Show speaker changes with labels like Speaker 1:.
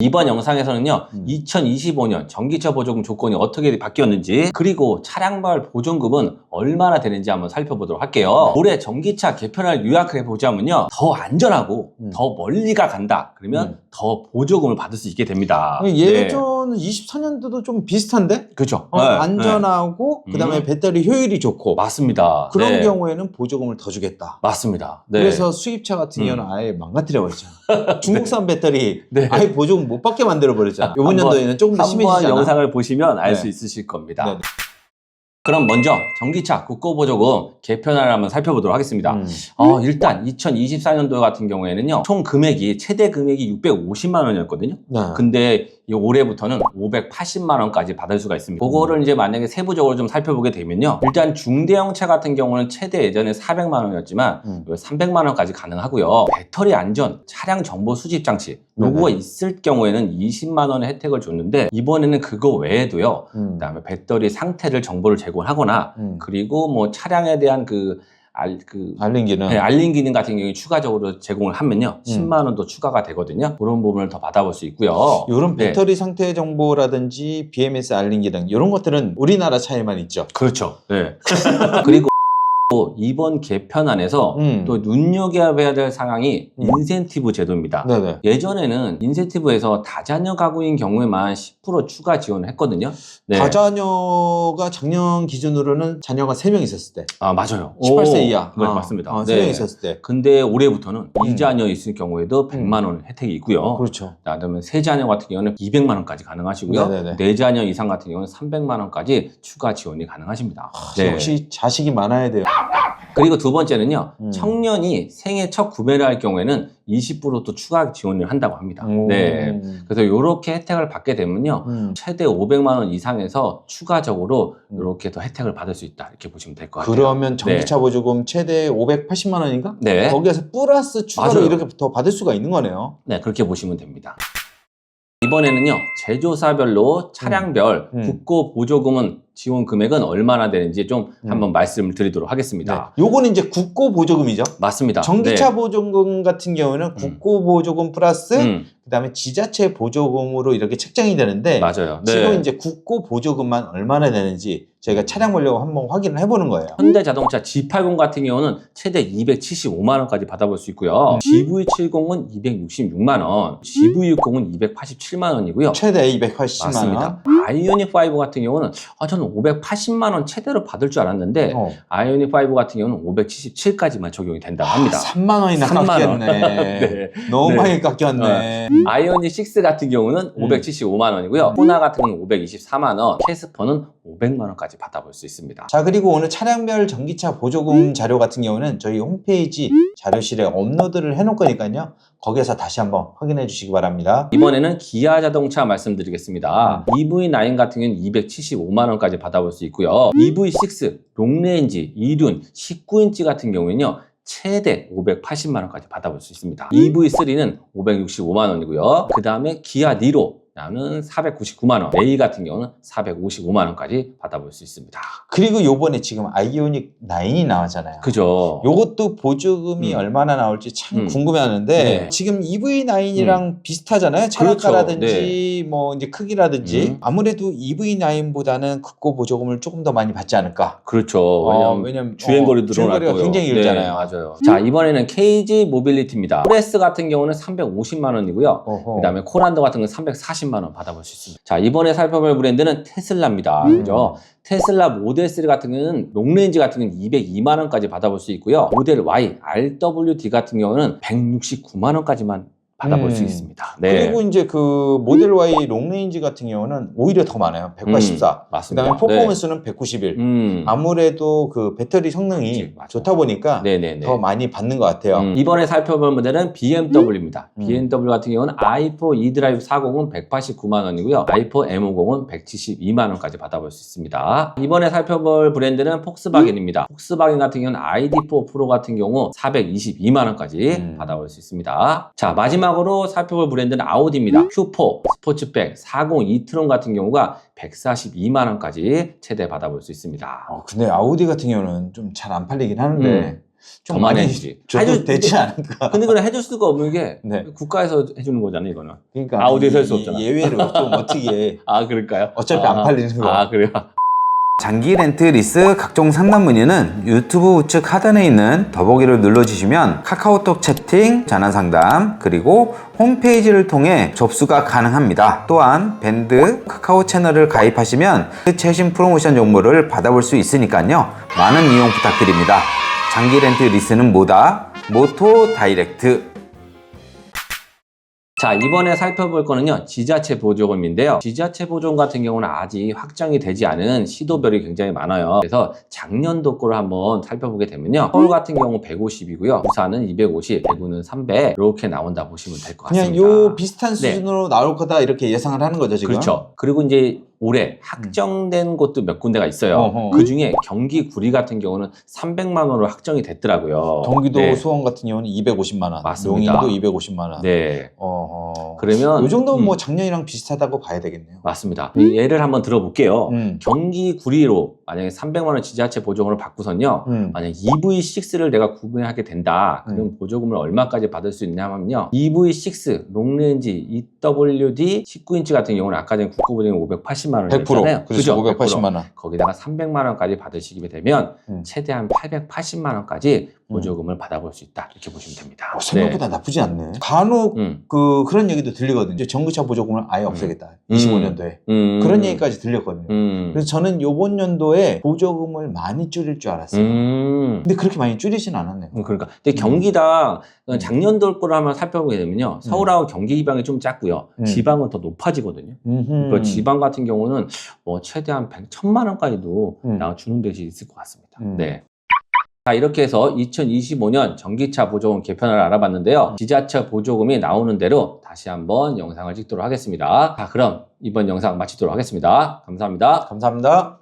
Speaker 1: 이번 영상에서는요,
Speaker 2: 음.
Speaker 1: 2025년 전기차 보조금 조건이 어떻게 바뀌었는지, 그리고 차량별 보조금은 얼마나 되는지 한번 살펴보도록 할게요. 올해 전기차 개편을 요약해 보자면요, 더 안전하고
Speaker 2: 음.
Speaker 1: 더 멀리가 간다. 그러면
Speaker 2: 음.
Speaker 1: 더 보조금을 받을 수 있게 됩니다. 네.
Speaker 2: 예전 24년도도 좀 비슷한데?
Speaker 1: 그죠?
Speaker 2: 어,
Speaker 1: 네,
Speaker 2: 안전하고
Speaker 1: 네.
Speaker 2: 그다음에
Speaker 1: 음.
Speaker 2: 배터리 효율이 좋고
Speaker 1: 맞습니다.
Speaker 2: 그런
Speaker 1: 네.
Speaker 2: 경우에는 보조금을 더 주겠다.
Speaker 1: 맞습니다. 네.
Speaker 2: 그래서 수입차 같은
Speaker 1: 음.
Speaker 2: 경우는 아예 망가뜨려 버렸잖아. 중국산 배터리
Speaker 1: 네.
Speaker 2: 아예 보조금 못 받게 만들어 버렸잖아. 이번
Speaker 1: 한번-
Speaker 2: 연도에는 조금 더
Speaker 1: 한번
Speaker 2: 심해지잖아.
Speaker 1: 영상을 보시면 알
Speaker 2: 네.
Speaker 1: 수 있으실 겁니다.
Speaker 2: 네.
Speaker 1: 그럼 먼저 전기차 국고보조금 개편을 한번 살펴보도록 하겠습니다.
Speaker 2: 음.
Speaker 1: 어, 일단 2024년도 같은 경우에는요, 총 금액이, 최대 금액이 650만 원이었거든요.
Speaker 2: 네.
Speaker 1: 근데 이 올해부터는 580만 원까지 받을 수가 있습니다. 그거를 이제 만약에 세부적으로 좀 살펴보게 되면요. 일단 중대형차 같은 경우는 최대 예전에 400만 원이었지만
Speaker 2: 음.
Speaker 1: 300만 원까지 가능하고요. 배터리 안전, 차량 정보 수집 장치 요거가. 있을 경우에는 20만 원의 혜택을 줬는데 이번에는 그거 외에도요.
Speaker 2: 음.
Speaker 1: 그다음에 배터리 상태를 정보를 제공하거나
Speaker 2: 음.
Speaker 1: 그리고 뭐 차량에 대한 그 알, 그
Speaker 2: 알린 기능.
Speaker 1: 네, 알림 기능 같은 경우에 추가적으로 제공을
Speaker 2: 음.
Speaker 1: 하면요. 10만 원도 추가가 되거든요. 그런 부분을 더 받아볼 수 있고요.
Speaker 2: 이런
Speaker 1: 네.
Speaker 2: 배터리 상태 정보라든지 BMS 알린 기능 이런 것들은 우리나라 차에만 있죠.
Speaker 1: 그렇죠. 네. 그리고 또 이번 개편안에서
Speaker 2: 음.
Speaker 1: 또 눈여겨봐야 될 상황이
Speaker 2: 음.
Speaker 1: 인센티브 제도입니다.
Speaker 2: 네네.
Speaker 1: 예전에는 인센티브에서 다자녀 가구인 경우에만 10% 추가 지원을 했거든요. 네.
Speaker 2: 다자녀가 작년 기준으로는 자녀가 3명 있었을 때.
Speaker 1: 아, 맞아요.
Speaker 2: 18세
Speaker 1: 오,
Speaker 2: 이하.
Speaker 1: 네,
Speaker 2: 어,
Speaker 1: 맞습니다.
Speaker 2: 어,
Speaker 1: 네.
Speaker 2: 3명 있었을 때.
Speaker 1: 근데 올해부터는
Speaker 2: 음.
Speaker 1: 이자녀 있을 경우에도 100만 원 혜택이 있고요.
Speaker 2: 그렇죠.
Speaker 1: 그다음에 세 자녀 같은 경우는 200만 원까지 가능하시고요.
Speaker 2: 네네네.
Speaker 1: 네 자녀 이상 같은 경우는 300만 원까지 추가 지원이 가능하십니다. 네.
Speaker 2: 역시 자식이 많아야 돼요.
Speaker 1: 그리고 두 번째는요.
Speaker 2: 음.
Speaker 1: 청년이 생애 첫 구매를 할 경우에는 20%또 추가 지원을 한다고 합니다.
Speaker 2: 오.
Speaker 1: 네. 그래서 이렇게 혜택을 받게 되면요.
Speaker 2: 음.
Speaker 1: 최대 500만 원 이상에서 추가적으로
Speaker 2: 음.
Speaker 1: 이렇게 더 혜택을 받을 수 있다. 이렇게 보시면 될 것 같아요.
Speaker 2: 그러면 전기차 보조금 최대 580만 원인가?
Speaker 1: 네.
Speaker 2: 거기에서 플러스 추가로
Speaker 1: 맞아요.
Speaker 2: 이렇게 더 받을 수가 있는 거네요.
Speaker 1: 네, 그렇게 보시면 됩니다. 이번에는요, 제조사별로 차량별
Speaker 2: 음.
Speaker 1: 국고 보조금은 지원 금액은 얼마나 되는지 좀
Speaker 2: 음.
Speaker 1: 한번 말씀을 드리도록 하겠습니다.
Speaker 2: 네. 요거는 이제 국고 보조금이죠.
Speaker 1: 맞습니다.
Speaker 2: 전기차
Speaker 1: 네.
Speaker 2: 보조금 같은 경우는 국고 보조금 플러스
Speaker 1: 음,
Speaker 2: 그다음에 지자체 보조금으로 이렇게 책정이 되는데
Speaker 1: 맞아요. 네.
Speaker 2: 지금 이제 국고 보조금만 얼마나 되는지 저희가 차량 보려고 한번 확인을 해보는 거예요.
Speaker 1: 현대자동차 G80 같은 경우는 최대 275만 원까지 받아볼 수 있고요. GV70은 266만 원, GV60은 287만 원이고요.
Speaker 2: 최대 280만 원.
Speaker 1: 맞습니다. 아이오닉 5 같은 경우는 아, 저는 580만 원 최대로 받을 줄 알았는데
Speaker 2: 어.
Speaker 1: 아이오닉 5 같은 경우는 577까지만 적용이 된다고 합니다.
Speaker 2: 3만 원이나
Speaker 1: 3만 원.
Speaker 2: 깎였네.
Speaker 1: 네.
Speaker 2: 너무
Speaker 1: 네.
Speaker 2: 많이 깎였네.
Speaker 1: 아이오닉 6 같은 경우는
Speaker 2: 음.
Speaker 1: 575만 원이고요. 호나 같은 경우는 524만 원, 캐스퍼는 500만 원까지 받아볼 수 있습니다.
Speaker 2: 자 그리고 오늘 차량별 전기차 보조금 자료 같은 경우는 저희 홈페이지 자료실에 업로드를 해놓을 거니까요. 거기에서 다시 한번 확인해 주시기 바랍니다.
Speaker 1: 이번에는 기아 자동차 말씀드리겠습니다.
Speaker 2: 음.
Speaker 1: EV9 같은 경우는 275만 원까지 받아볼 수 있고요. EV6 롱레인지 2륜 19인치 같은 경우는요. 최대 580만 원까지 받아볼 수 있습니다. EV3는 565만 원이고요. 그 다음에 기아 니로 는 499만 원, A 같은 경우는 455만 원까지 받아볼 수 있습니다.
Speaker 2: 그리고 요번에 지금 아이오닉 9이 나왔잖아요.
Speaker 1: 그죠?
Speaker 2: 요것도 보조금이
Speaker 1: 음.
Speaker 2: 얼마나 나올지 참
Speaker 1: 음.
Speaker 2: 궁금해하는데
Speaker 1: 네.
Speaker 2: 지금 EV9이랑 비슷하잖아요.
Speaker 1: 그렇죠.
Speaker 2: 차량가라든지 뭐 이제 크기라든지
Speaker 1: 음.
Speaker 2: 아무래도 EV9보다는 국고 보조금을 조금 더 많이 받지 않을까.
Speaker 1: 그렇죠.
Speaker 2: 어, 왜냐면
Speaker 1: 주행거리
Speaker 2: 어,
Speaker 1: 늘어날
Speaker 2: 주행거리가
Speaker 1: 거고요.
Speaker 2: 굉장히
Speaker 1: 네,
Speaker 2: 길잖아요.
Speaker 1: 맞아요. 자, 이번에는 KG 모빌리티입니다. 프레스 같은 경우는 350만 원이고요.
Speaker 2: 어허.
Speaker 1: 그다음에 코란도 같은 건 340 만원 받아볼 수 있습니다. 자, 이번에 살펴볼 브랜드는 테슬라입니다.
Speaker 2: 음.
Speaker 1: 그죠? 테슬라 모델 3 같은 경우는 롱레인지 같은 경우는 202만 원까지 받아볼 수 있고요. 모델 Y, RWD 같은 경우는 169만 원까지만 받아볼
Speaker 2: 음.
Speaker 1: 수 있습니다. 네.
Speaker 2: 그리고 이제 그 모델 Y 롱레인지 같은 경우는 오히려 더 많아요. 184.
Speaker 1: 음, 맞습니다.
Speaker 2: 그다음에 퍼포먼스는 191.
Speaker 1: 네. 음.
Speaker 2: 아무래도 그 배터리 성능이
Speaker 1: 맞아.
Speaker 2: 좋다 보니까
Speaker 1: 네네네.
Speaker 2: 더 많이 받는 것 같아요.
Speaker 1: 음, 이번에 살펴볼 모델은 BMW입니다.
Speaker 2: 음.
Speaker 1: BMW 같은 경우는 i4 e드라이브 40은 189만 원이고요. i4 M50은 172만 원까지 받아볼 수 있습니다. 이번에 살펴볼 브랜드는 폭스바겐입니다. 폭스바겐 같은 경우는 ID4 프로 같은 경우 422만 원까지
Speaker 2: 음.
Speaker 1: 받아볼 수 있습니다. 자 마지막 으로 살펴볼 브랜드는 아우디입니다. Q4 스포츠백 40 이트론 같은 경우가 142만 원까지 최대 받아볼 수 있습니다.
Speaker 2: 어, 근데 아우디 같은 경우는 좀 잘 안 팔리긴 하는데
Speaker 1: 음. 좀더 많이
Speaker 2: 많이
Speaker 1: 해주지. 해줄-
Speaker 2: 되지 않을까.
Speaker 1: 근데 그건 해줄 수가 없는 게
Speaker 2: 네.
Speaker 1: 국가에서 해주는 거잖아요, 이거는.
Speaker 2: 그러니까
Speaker 1: 아, 어디에서 할수
Speaker 2: 이-
Speaker 1: 없잖아.
Speaker 2: 예외로 좀 어떻게
Speaker 1: 아, 그럴까요?
Speaker 2: 어차피
Speaker 1: 아,
Speaker 2: 안 팔리는 거.
Speaker 1: 아, 그래요?
Speaker 3: 장기 렌트 리스 각종 상담 문의는 유튜브 우측 하단에 있는 더보기를 눌러주시면 카카오톡 채팅, 전화 상담, 그리고 홈페이지를 통해 접수가 가능합니다. 또한 밴드 카카오 채널을 가입하시면 최신 프로모션 정보를 받아볼 수 있으니까요. 많은 이용 부탁드립니다. 장기 렌트 리스는 뭐다? 모토 다이렉트.
Speaker 1: 자, 이번에 살펴볼 거는요, 지자체 보조금인데요. 지자체 보조금 같은 경우는 아직 확정이 되지 않은 시도별이 굉장히 많아요. 그래서 작년도 거를 한번 살펴보게 되면요. 서울 같은 경우 150이고요. 부산은 250, 대구는 300, 이렇게 나온다 보시면 될것
Speaker 2: 그냥
Speaker 1: 같습니다.
Speaker 2: 요 비슷한
Speaker 1: 네.
Speaker 2: 수준으로 나올 거다 이렇게 예상을 하는 거죠 지금.
Speaker 1: 그렇죠. 그리고 이제 올해 확정된 곳도 몇 군데가 있어요.
Speaker 2: 어허.
Speaker 1: 그 중에 경기 구리 같은 경우는 300만 원으로 확정이 됐더라고요.
Speaker 2: 경기도
Speaker 1: 네.
Speaker 2: 수원 같은 경우는 250만 원,
Speaker 1: 맞습니다.
Speaker 2: 용인도 250만 원.
Speaker 1: 네.
Speaker 2: 어허.
Speaker 1: 그러면
Speaker 2: 이 정도는
Speaker 1: 음,
Speaker 2: 뭐 작년이랑 비슷하다고 봐야 되겠네요.
Speaker 1: 맞습니다. 이 예를 한번 들어볼게요.
Speaker 2: 음.
Speaker 1: 경기 구리로 만약에 300만 원 지자체 보조금을 받고선요.
Speaker 2: 음.
Speaker 1: 만약 EV6를 내가 구매하게 된다. 그럼
Speaker 2: 음.
Speaker 1: 보조금을 얼마까지 받을 수 있냐면요. EV6 롱레인지 EWD 19인치 같은 경우는 아까 전에 국고보조금 580만
Speaker 2: 원100% 그렇죠. 580만 원.
Speaker 1: 거기다가 300만 원까지 받으시게 되면
Speaker 2: 음.
Speaker 1: 최대한 880만 원까지 보조금을 받아볼 수 있다. 이렇게 보시면 됩니다.
Speaker 2: 어, 생각보다 나쁘지 않네. 간혹
Speaker 1: 네. 음,
Speaker 2: 그 그런 얘기도 들리거든요. 전기차 보조금을 아예 없애겠다.
Speaker 1: 음.
Speaker 2: 25년도에
Speaker 1: 음.
Speaker 2: 그런 얘기까지 들렸거든요.
Speaker 1: 음.
Speaker 2: 그래서 저는 요번 연도에 보조금을 많이 줄일 줄 알았어요.
Speaker 1: 음.
Speaker 2: 근데 그렇게 많이 줄이진 않았네요.
Speaker 1: 음, 그러니까. 근데
Speaker 2: 음.
Speaker 1: 경기당 작년도 거를 한번 살펴보게 되면요. 서울하고 경기 지방이 좀 작고요.
Speaker 2: 음.
Speaker 1: 지방은 더 높아지거든요. 그 지방 같은 경우는 뭐 최대한 100, 1000만 원까지도
Speaker 2: 음.
Speaker 1: 나와 주는 데이 있을 것 같습니다.
Speaker 2: 음.
Speaker 1: 네. 자, 이렇게 해서 2025년 전기차 보조금 개편을 알아봤는데요. 지자체 보조금이 나오는 대로 다시 한번 영상을 찍도록 하겠습니다. 자, 그럼 이번 영상 마치도록 하겠습니다. 감사합니다.
Speaker 2: 감사합니다.